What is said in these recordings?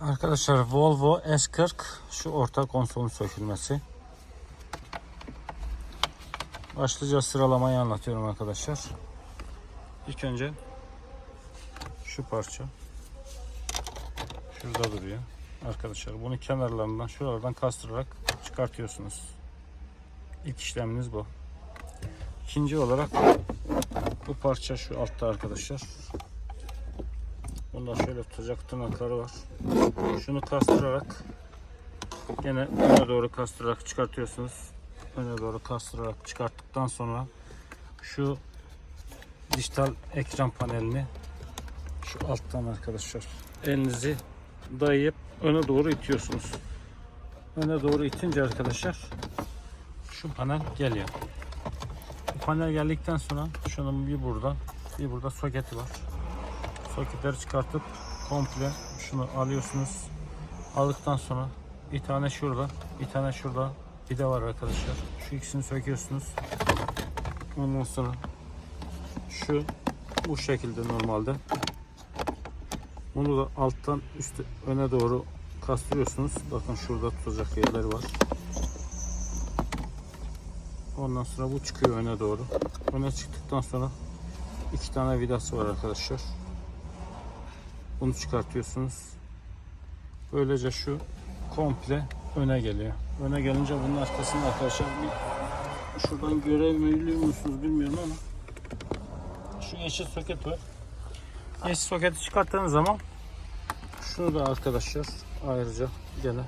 Arkadaşlar Volvo S40 şu orta konsolun sökülmesi. Başlıca sıralamayı anlatıyorum arkadaşlar. İlk önce şu parça şurada duruyor. Arkadaşlar bunu kenarlarından şuralardan kastırarak çıkartıyorsunuz. İlk işleminiz bu. İkinci olarak bu parça şu altta arkadaşlar. Bunda şöyle tutacak tırnakları var. Şunu kastırarak gene öne doğru kastırarak çıkartıyorsunuz. Öne doğru kastırarak çıkarttıktan sonra şu dijital ekran panelini şu alttan arkadaşlar elinizi dayayıp öne doğru itiyorsunuz. Öne doğru itince arkadaşlar şu panel geliyor. Bu panel geldikten sonra şunun bir burada bir burada soketi var. Soketleri çıkartıp komple şunu alıyorsunuz. Aldıktan sonra bir tane şurada, bir tane şurada bir de var arkadaşlar. Şu ikisini söküyorsunuz. Ondan sonra şu bu şekilde normalde. Bunu da alttan üstte öne doğru kastırıyorsunuz. Bakın şurada tutacak yerleri var. Ondan sonra bu çıkıyor öne doğru. Öne çıktıktan sonra iki tane vidası var arkadaşlar. Bunu çıkartıyorsunuz. Böylece şu komple öne geliyor. Öne gelince bunun arkasında arkadaşlar bir şuradan görebiliyor musunuz bilmiyorum ama şu yeşil soket var. Yeşil soketi çıkarttığınız zaman şunu da arkadaşlar ayrıca gene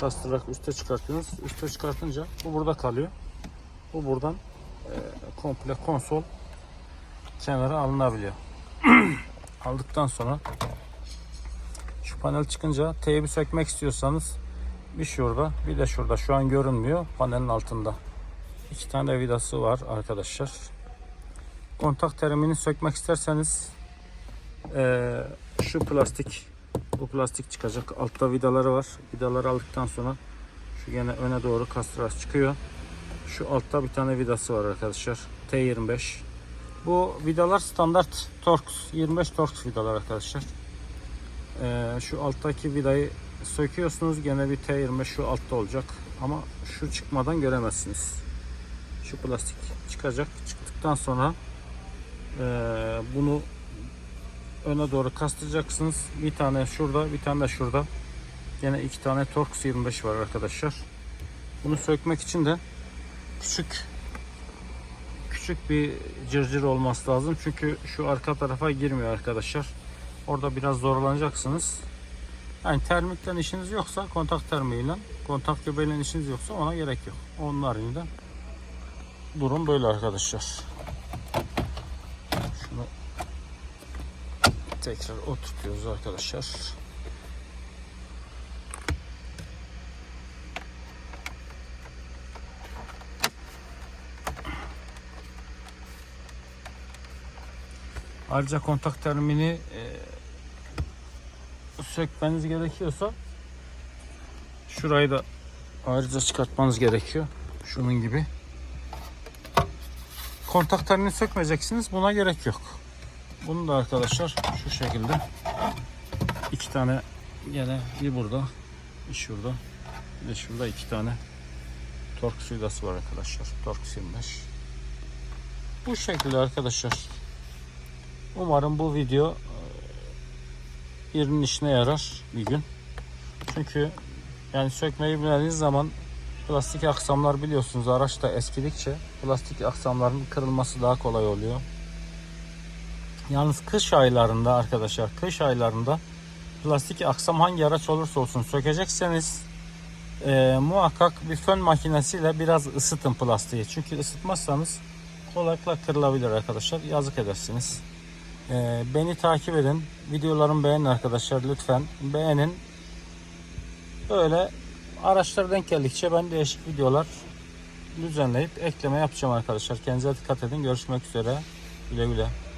kastırarak üste çıkartıyorsunuz. Üste çıkartınca bu burada kalıyor. Bu buradan e, komple konsol kenara alınabiliyor. Aldıktan sonra şu panel çıkınca teybi sökmek istiyorsanız bir şurada bir de şurada şu an görünmüyor panelin altında. iki tane vidası var arkadaşlar. Kontak terimini sökmek isterseniz eee, şu plastik bu plastik çıkacak. Altta vidaları var. Vidaları aldıktan sonra şu gene öne doğru kastıraç çıkıyor. Şu altta bir tane vidası var arkadaşlar. T25. Bu vidalar standart Torx 25 Torx vidalar arkadaşlar. Ee, şu alttaki vidayı söküyorsunuz gene bir T25 şu altta olacak ama şu çıkmadan göremezsiniz. Şu plastik çıkacak. Çıktıktan sonra ee, bunu öne doğru kastıracaksınız. Bir tane şurada, bir tane de şurada. Yine iki tane Torx 25 var arkadaşlar. Bunu sökmek için de küçük küçük bir cırcır olması lazım. Çünkü şu arka tarafa girmiyor arkadaşlar. Orada biraz zorlanacaksınız. Yani termikten işiniz yoksa kontak termiğiyle, kontak göbeğiyle işiniz yoksa ona gerek yok. Onun haricinde durum böyle arkadaşlar. Şunu tekrar oturtuyoruz arkadaşlar. Ayrıca kontak termini e, sökmeniz gerekiyorsa şurayı da ayrıca çıkartmanız gerekiyor. Şunun gibi. Kontak terimini sökmeyeceksiniz. Buna gerek yok. Bunu da arkadaşlar şu şekilde iki tane gene bir burada bir şurada bir de şurada iki tane Torx vidası var arkadaşlar. Torx 25. Bu şekilde arkadaşlar. Umarım bu video e, birinin işine yarar bir gün. Çünkü yani sökmeyi bildiğiniz zaman plastik aksamlar biliyorsunuz araçta eskidikçe plastik aksamların kırılması daha kolay oluyor. Yalnız kış aylarında arkadaşlar kış aylarında plastik aksam hangi araç olursa olsun sökecekseniz e, muhakkak bir fön makinesiyle biraz ısıtın plastiği. Çünkü ısıtmazsanız kolaylıkla kırılabilir arkadaşlar. Yazık edersiniz. E, beni takip edin. Videolarımı beğenin arkadaşlar lütfen. Beğenin. Böyle araçlara denk geldikçe ben değişik videolar düzenleyip ekleme yapacağım arkadaşlar. Kendinize dikkat edin. Görüşmek üzere. Güle güle.